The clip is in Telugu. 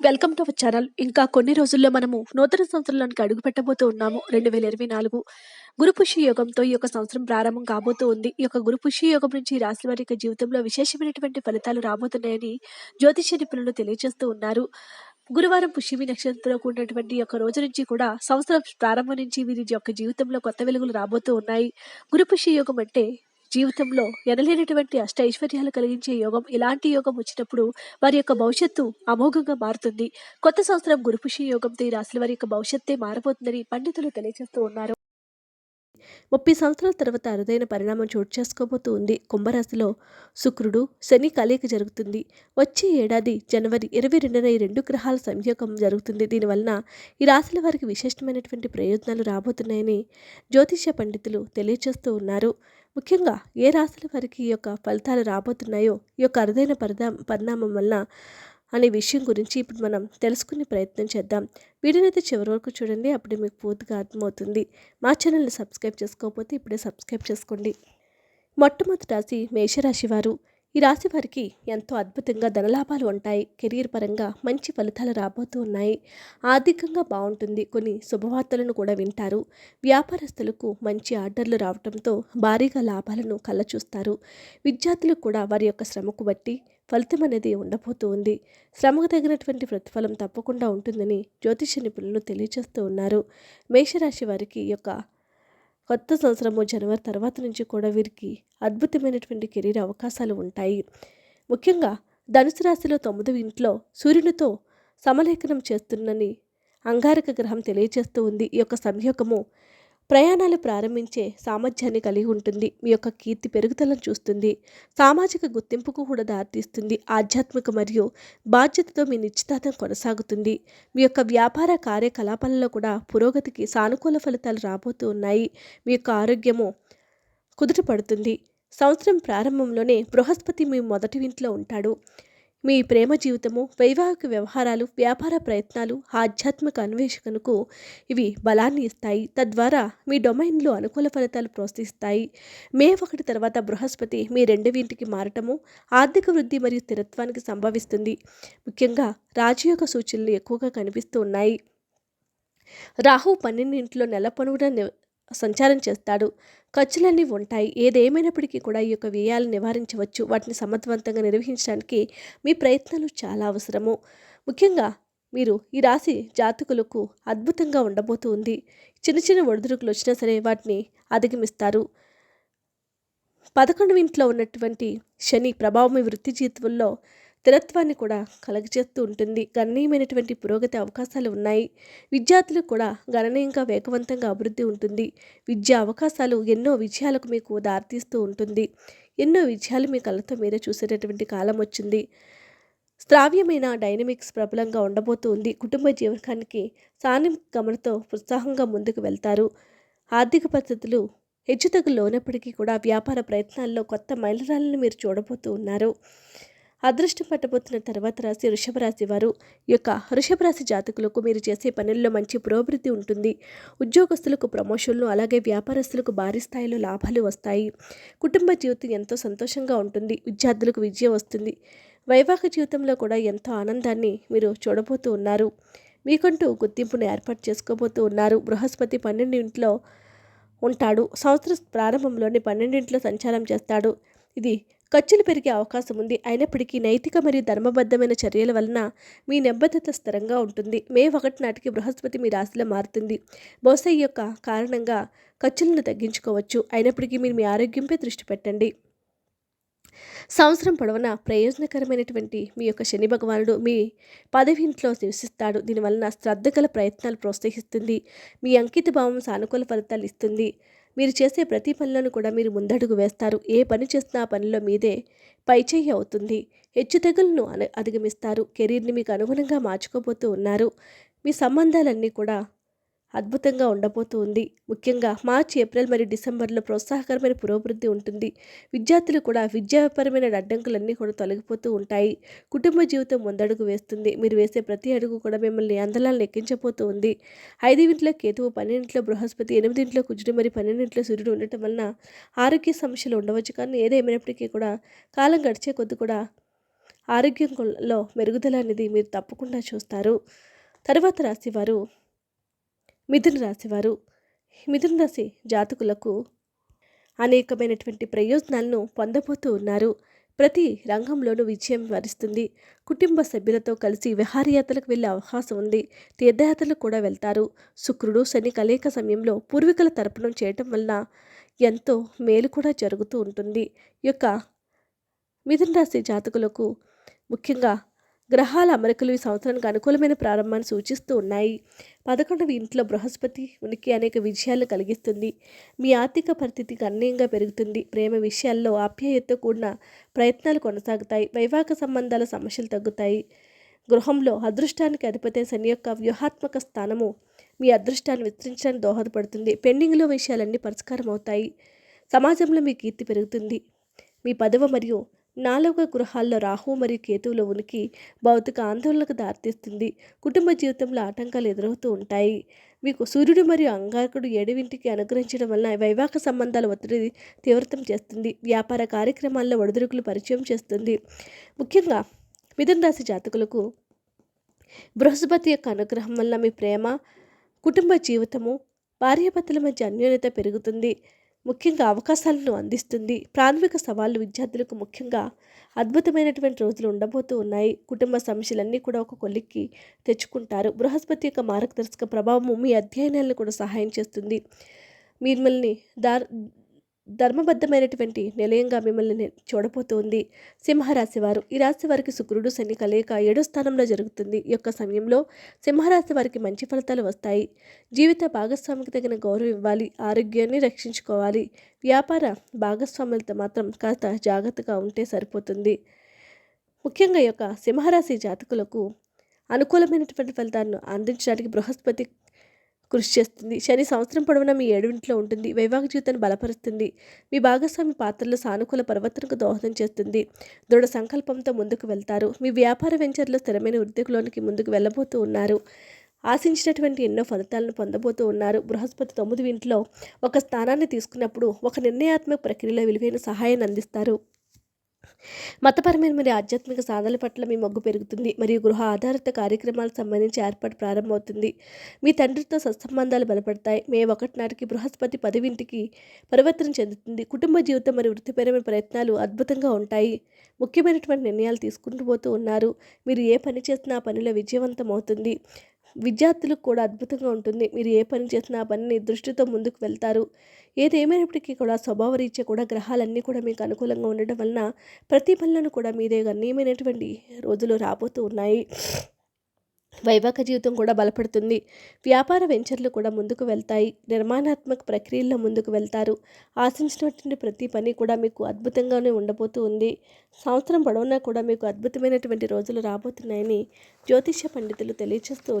Welcome to our channel. ఇంకా కొన్ని రోజుల్లో మనము నూతన సంవత్సరంలోనికి అడుగు పెట్టబోతూ ఉన్నాము. రెండు వేల ఇరవై నాలుగు గురుపుష్య యోగంతో ఈ యొక్క సంవత్సరం ప్రారంభం కాబోతూ ఉంది. ఈ యొక్క గురుపుష్య యోగం నుంచి రాశి వారి యొక్క జీవితంలో విశేషమైనటువంటి ఫలితాలు రాబోతున్నాయని జ్యోతిష్య నిపుణులు తెలియజేస్తూ ఉన్నారు. గురువారం పుష్యమి నక్షత్రంలో కూడినటువంటి యొక్క రోజు నుంచి కూడా సంవత్సరం ప్రారంభం నుంచి వీరి యొక్క జీవితంలో కొత్త వెలుగులు రాబోతూ ఉన్నాయి. గురుపుష్య యోగం అంటే జీవితంలో ఎనలేనటువంటి అష్ట ఐశ్వర్యాలు కలిగించే యోగం. ఇలాంటి యోగం వచ్చినప్పుడు వారి యొక్క భవిష్యత్తు అమోఘంగా మారుతుంది. కొత్త సంవత్సరం గురుపుషి యోగంతో ఈ రాశుల వారి యొక్క భవిష్యత్తే మారబోతుందని పండితులు తెలియజేస్తూ ఉన్నారు. 30 సంవత్సరాల తర్వాత అరుదైన పరిణామం చోటు చేసుకోబోతూ ఉంది. కుంభరాశిలో శుక్రుడు, శని కలయిక జరుగుతుంది. వచ్చే ఏడాది జనవరి 22న ఈ రెండు గ్రహాల సంయోగం జరుగుతుంది. దీనివలన ఈ రాశుల వారికి విశిష్టమైనటువంటి ప్రయోజనాలు రాబోతున్నాయని జ్యోతిష్య పండితులు తెలియజేస్తూ ఉన్నారు. ముఖ్యంగా ఏ రాశుల వారికి ఈ యొక్క ఫలితాలు రాబోతున్నాయో ఈ యొక్క అరుదైన పరిదా పరిణామం వలన అనే విషయం గురించి ఇప్పుడు మనం తెలుసుకునే ప్రయత్నం చేద్దాం. వీడియోనైతే చివరి వరకు చూడండి. అప్పుడే మీకు పూర్తిగా అర్థమవుతుంది. మా ఛానల్ని సబ్స్క్రైబ్ చేసుకోకపోతే ఇప్పుడే సబ్స్క్రైబ్ చేసుకోండి. మొట్టమొదటి రాశి మేషరాశి వారు. ఈ రాశి వారికి ఎంతో అద్భుతంగా ధనలాభాలు ఉంటాయి. కెరీర్ పరంగా మంచి ఫలితాలు రాబోతూ ఉన్నాయి. ఆర్థికంగా బాగుంటుంది. కొన్ని శుభవార్తలను కూడా వింటారు. వ్యాపారస్తులకు మంచి ఆర్డర్లు రావడంతో భారీగా లాభాలను కళ్ళచూస్తారు. విద్యార్థులు కూడా వారి యొక్క శ్రమకు బట్టి ఫలితం అనేది ఉండబోతూ ఉంది. శ్రమకు తగినటువంటి ప్రతిఫలం తప్పకుండా ఉంటుందని జ్యోతిష్య నిపుణులు తెలియజేస్తూ ఉన్నారు. మేషరాశి వారికి ఈ యొక్క కొత్త సంవత్సరము జనవరి తర్వాత నుంచి కూడా వీరికి అద్భుతమైనటువంటి కెరీర్ అవకాశాలు ఉంటాయి. ముఖ్యంగా ధనుసు రాశిలో తొమ్మిదవ ఇంట్లో సూర్యునితో సమలేఖనం చేస్తుందని అంగారక గ్రహం తెలియజేస్తూ ఉంది. ఈ యొక్క సంయోగము ప్రయాణాలు ప్రారంభించే సామర్థ్యాన్ని కలిగి ఉంటుంది. మీ యొక్క కీర్తి పెరుగుదలను చూస్తుంది. సామాజిక గుర్తింపుకు కూడా దారితీస్తుంది. ఆధ్యాత్మిక మరియు బాధ్యతతో మీ నిశ్చితార్థం కొనసాగుతుంది. మీ యొక్క వ్యాపార కార్యకలాపాలలో కూడా పురోగతికి సానుకూల ఫలితాలు రాబోతూ ఉన్నాయి. మీ యొక్క ఆరోగ్యము కుదుట పడుతుంది. సంవత్సరం ప్రారంభంలోనే బృహస్పతి మీ మొదటి ఇంట్లో ఉంటాడు. మీ ప్రేమ జీవితము, వైవాహిక వ్యవహారాలు, వ్యాపార ప్రయత్నాలు, ఆధ్యాత్మిక అన్వేషణకు ఇవి బలాన్ని ఇస్తాయి. తద్వారా మీ డొమైన్లో అనుకూల ఫలితాలు ప్రోత్సహిస్తాయి. మే ఒకటి తర్వాత బృహస్పతి మీ రెండవ ఇంటికి మారటము ఆర్థిక వృద్ధి మరియు స్థిరత్వానికి సంభవిస్తుంది. ముఖ్యంగా రాజయోగ సూచనలు ఎక్కువగా కనిపిస్తూ ఉన్నాయి. రాహు పన్నెండింటిలో నెల పనువున సంచారం చేస్తాడు. ఖర్చులన్నీ ఉంటాయి. ఏదేమైనప్పటికీ కూడా ఈ యొక్క వ్యయాలు నివారించవచ్చు. వాటిని సమర్థవంతంగా నిర్వహించడానికి మీ ప్రయత్నాలు చాలా అవసరము. ముఖ్యంగా మీరు ఈ రాశి జాతకులకు అద్భుతంగా ఉండబోతూ ఉంది. చిన్న చిన్న ఒడిదుడుకులు వచ్చినా సరే వాటిని అధిగమిస్తారు. పదకొండు ఇంట్లో ఉన్నటువంటి శని ప్రభావం మీ వృత్తి జీవితంలో స్థిరత్వాన్ని కూడా కలగజేస్తూ ఉంటుంది. గణనీయమైనటువంటి పురోగతి అవకాశాలు ఉన్నాయి. విద్యార్థులకు కూడా గణనీయంగా వేగవంతంగా అభివృద్ధి ఉంటుంది. విద్యా అవకాశాలు ఎన్నో విజయాలకు మీకు దారితీస్తూ ఉంటుంది. ఎన్నో విజయాలు మీ కళ్ళతో మీరే చూసేటటువంటి కాలం వచ్చింది. శ్రావ్యమైన డైనమిక్స్ ప్రబలంగా ఉండబోతూ ఉంది. కుటుంబ జీవనానికి సానుగమనతో ఉత్సాహంగా ముందుకు వెళ్తారు. ఆర్థిక పరిస్థితులు హెచ్చుతగ్గులు లోనప్పటికీ కూడా వ్యాపార ప్రయత్నాల్లో కొత్త మైలురాళ్ళను మీరు చూడబోతూ ఉన్నారు. అదృష్టం పట్టబోతున్న తర్వాత రాశి వృషభ రాశి వారు. యొక్క వృషభ రాశి జాతకులకు మీరు చేసే పనుల్లో మంచి పురోభివృద్ధి ఉంటుంది. ఉద్యోగస్తులకు ప్రమోషన్లు అలాగే వ్యాపారస్తులకు భారీ స్థాయిలో లాభాలు వస్తాయి. కుటుంబ జీవితం ఎంతో సంతోషంగా ఉంటుంది. విద్యార్థులకు విజయం వస్తుంది. వైవాహిక జీవితంలో కూడా ఎంతో ఆనందాన్ని మీరు చూడబోతూ ఉన్నారు. మీకంటూ గుర్తింపును ఏర్పాటు చేసుకోబోతూ ఉన్నారు. బృహస్పతి పన్నెండింట్లో ఉంటాడు. సంవత్సర ప్రారంభంలోనే పన్నెండింట్లో సంచారం చేస్తాడు. ఇది ఖర్చులు పెరిగే అవకాశం ఉంది. అయినప్పటికీ నైతిక మరియు ధర్మబద్ధమైన చర్యల వలన మీ నిబద్ధత స్థిరంగా ఉంటుంది. మే ఒకటి నాటికి బృహస్పతి మీ రాశిలో మారుతుంది. బహుశా ఈ యొక్క కారణంగా ఖర్చులను తగ్గించుకోవచ్చు. అయినప్పటికీ మీరు మీ ఆరోగ్యంపై దృష్టి పెట్టండి. సంవత్సరం పొడవునా ప్రయోజనకరమైనటువంటి మీ యొక్క శని భగవానుడు మీ పదవి ఇంట్లో నివసిస్తాడు. దీనివలన శ్రద్ధ గల ప్రయత్నాలు ప్రోత్సహిస్తుంది. మీ అంకిత భావం సానుకూల ఫలితాలు ఇస్తుంది. మీరు చేసే ప్రతి పనులను కూడా మీరు ముందడుగు వేస్తారు. ఏ పని చేసినా ఆ పనిలో మీదే పైచేయి అవుతుంది. హెచ్చుతగ్గులను అధిగమిస్తారు. కెరీర్ని మీకు అనుగుణంగా మార్చుకోబోతూ ఉన్నారు. మీ సంబంధాలన్నీ కూడా అద్భుతంగా ఉండబోతూ ఉంది. ముఖ్యంగా మార్చి, ఏప్రిల్ మరియు డిసెంబర్లో ప్రోత్సాహకరమైన పురోభివృద్ధి ఉంటుంది. విద్యార్థులు కూడా విద్యాపరమైన అడ్డంకులన్నీ కూడా తొలగిపోతూ ఉంటాయి. కుటుంబ జీవితం ముందడుగు వేస్తుంది. మీరు వేసే ప్రతి అడుగు కూడా మిమ్మల్ని అందలాలను ఎక్కించబోతూ ఉంది. ఐదింట్లో కేతువు, పన్నెండింట్లో బృహస్పతి, ఎనిమిదింట్లో కుజుడు మరియు పన్నెండింట్లో సూర్యుడు ఉండటం వలన ఆరోగ్య సమస్యలు ఉండవచ్చు. కానీ ఏదేమైనప్పటికీ కూడా కాలం గడిచే కొద్ది కూడా ఆరోగ్యంలో మెరుగుదల అనేది మీరు తప్పకుండా చూస్తారు తర్వాత రాశివారు మిథున రాశివారు మిథున రాశి జాతకులకు అనేకమైనటువంటి ప్రయోజనాలను పొందబోతూ ఉన్నారు. ప్రతి రంగంలోనూ విజయం వరిస్తుంది. కుటుంబ సభ్యులతో కలిసి విహారయాత్రలకు వెళ్ళే అవకాశం ఉంది. తీర్థయాత్రలకు కూడా వెళ్తారు. శుక్రుడు శని కలయిక సమయంలో పూర్వీకుల తర్పణం చేయటం వలన ఎంతో మేలు కూడా జరుగుతూ ఉంటుంది. ఈ యొక్క మిథున రాశి జాతకులకు ముఖ్యంగా గ్రహాల అమరికలు ఈ సంవత్సరానికి అనుకూలమైన ప్రారంభాన్ని సూచిస్తూ ఉన్నాయి. పదకొండవ ఇంట్లో బృహస్పతి ఉనికి అనేక విజయాలు కలిగిస్తుంది. మీ ఆర్థిక పరిస్థితి గణనీయంగా పెరుగుతుంది. ప్రేమ విషయాల్లో ఆప్యాయతతో కూడిన ప్రయత్నాలు కొనసాగుతాయి. వైవాహిక సంబంధాల సమస్యలు తగ్గుతాయి. గృహంలో అదృష్టానికి అధిపతి శని యొక్క వ్యూహాత్మక స్థానము మీ అదృష్టాన్ని విస్తరించడానికి దోహదపడుతుంది. పెండింగ్లో విషయాలన్నీ పరిష్కారం అవుతాయి సమాజంలో మీ కీర్తి పెరుగుతుంది. మీ పదవ మరియు నాలుగవ గృహాల్లో రాహు మరియు కేతువుల ఉనికి భౌతిక ఆందోళనకు దారితీస్తుంది. కుటుంబ జీవితంలో ఆటంకాలు ఎదురవుతూ ఉంటాయి. మీకు సూర్యుడు మరియు అంగారకుడు ఏడువింటికి అనుగ్రహించడం వలన వైవాహిక సంబంధాల ఒత్తిడి తీవ్రతం చేస్తుంది. వ్యాపార కార్యక్రమాల్లో ఒడిదుడుకులు పరిచయం చేస్తుంది. ముఖ్యంగా మిథున రాశి జాతకులకు బృహస్పతి యొక్క అనుగ్రహం వల్ల మీ ప్రేమ కుటుంబ జీవితము భార్యాభర్తల మధ్య అన్యోన్యత పెరుగుతుంది. ముఖ్యంగా అవకాశాలను అందిస్తుంది. ప్రాథమిక సవాళ్ళు విద్యార్థులకు ముఖ్యంగా అద్భుతమైనటువంటి రోజులు ఉండబోతూ ఉన్నాయి. కుటుంబ సమస్యలన్నీ కూడా ఒక కొలిక్కి తెచ్చుకుంటారు. బృహస్పతి యొక్క మార్గదర్శక ప్రభావము మీ అధ్యయనాలను కూడా సహాయం చేస్తుంది. మిమ్మల్ని దార్ ధర్మబద్ధమైనటువంటి నిలయంగా మిమ్మల్ని చూడబోతోంది సింహరాశి వారు ఈ రాశి వారికి శుక్రుడు శని కలయిక ఏడో స్థానంలో జరుగుతుంది. ఈ యొక్క సమయంలో సింహరాశి వారికి మంచి ఫలితాలు వస్తాయి. జీవిత భాగస్వామికి తగిన గౌరవం ఇవ్వాలి. ఆరోగ్యాన్ని రక్షించుకోవాలి. వ్యాపార భాగస్వాములతో మాత్రం కాస్త జాగ్రత్తగా ఉంటే సరిపోతుంది. ముఖ్యంగా ఈ యొక్క సింహరాశి జాతకులకు అనుకూలమైనటువంటి ఫలితాలను అందించడానికి బృహస్పతి కృషి చేస్తుంది. శని సంవత్సరం పొడవునా మీ ఏడుంట్లో ఉంటుంది. వైవాహిక జీవితాన్ని బలపరుస్తుంది. మీ భాగస్వామి పాత్రలో సానుకూల పరివర్తనకు దోహదం చేస్తుంది. దృఢ సంకల్పంతో ముందుకు వెళ్తారు. మీ వ్యాపార వెంచర్లో స్థిరమైన ఉద్యోగులోనికి ముందుకు వెళ్ళబోతూ ఉన్నారు. ఆశించినటువంటి ఎన్నో ఫలితాలను పొందబోతూ ఉన్నారు. బృహస్పతి తొమ్మిది ఇంట్లో ఒక స్థానాన్ని తీసుకున్నప్పుడు ఒక నిర్ణయాత్మక ప్రక్రియలో విలువైన సహాయాన్ని అందిస్తారు. మతపరమైన మరియు ఆధ్యాత్మిక సాధనల పట్ల మీ మొగ్గు పెరుగుతుంది మరియు గృహ ఆధారిత కార్యక్రమాలకు సంబంధించి ఏర్పాటు ప్రారంభమవుతుంది. మీ తండ్రితో సత్సంబంధాలు బలపడతాయి. మే ఒకటి నాటికి బృహస్పతి పదివింటికి పరివర్తన చెందుతుంది. కుటుంబ జీవితం మరియు వృత్తిపరమైన ప్రయత్నాలు అద్భుతంగా ఉంటాయి. ముఖ్యమైనటువంటి నిర్ణయాలు తీసుకుంటూ పోతూ ఉన్నారు. మీరు ఏ పని చేసినా ఆ పనిలో విజయవంతం అవుతుంది. విద్యార్థులకు కూడా అద్భుతంగా ఉంటుంది. మీరు ఏ పని చేసినా ఆ పనిని దృష్టితో ముందుకు వెళ్తారు. ఏదేమైనప్పటికీ కూడా స్వభావరీత్యా కూడా గ్రహాలన్నీ కూడా మీకు అనుకూలంగా ఉండడం వలన ప్రతి పనులను కూడా మీదే గణనీయమైనటువంటి రోజులు రాబోతూ ఉన్నాయి. వైవాహిక జీవితం కూడా బలపడుతుంది. వ్యాపార వెంచర్లు కూడా ముందుకు వెళ్తాయి. నిర్మాణాత్మక ప్రక్రియల్లో ముందుకు వెళ్తారు. ఆశించినటువంటి ప్రతి పని కూడా మీకు అద్భుతంగానే ఉండబోతూ ఉంది. సంవత్సరం పొడవునా కూడా మీకు అద్భుతమైనటువంటి రోజులు రాబోతున్నాయని జ్యోతిష్య పండితులు తెలియజేస్తూ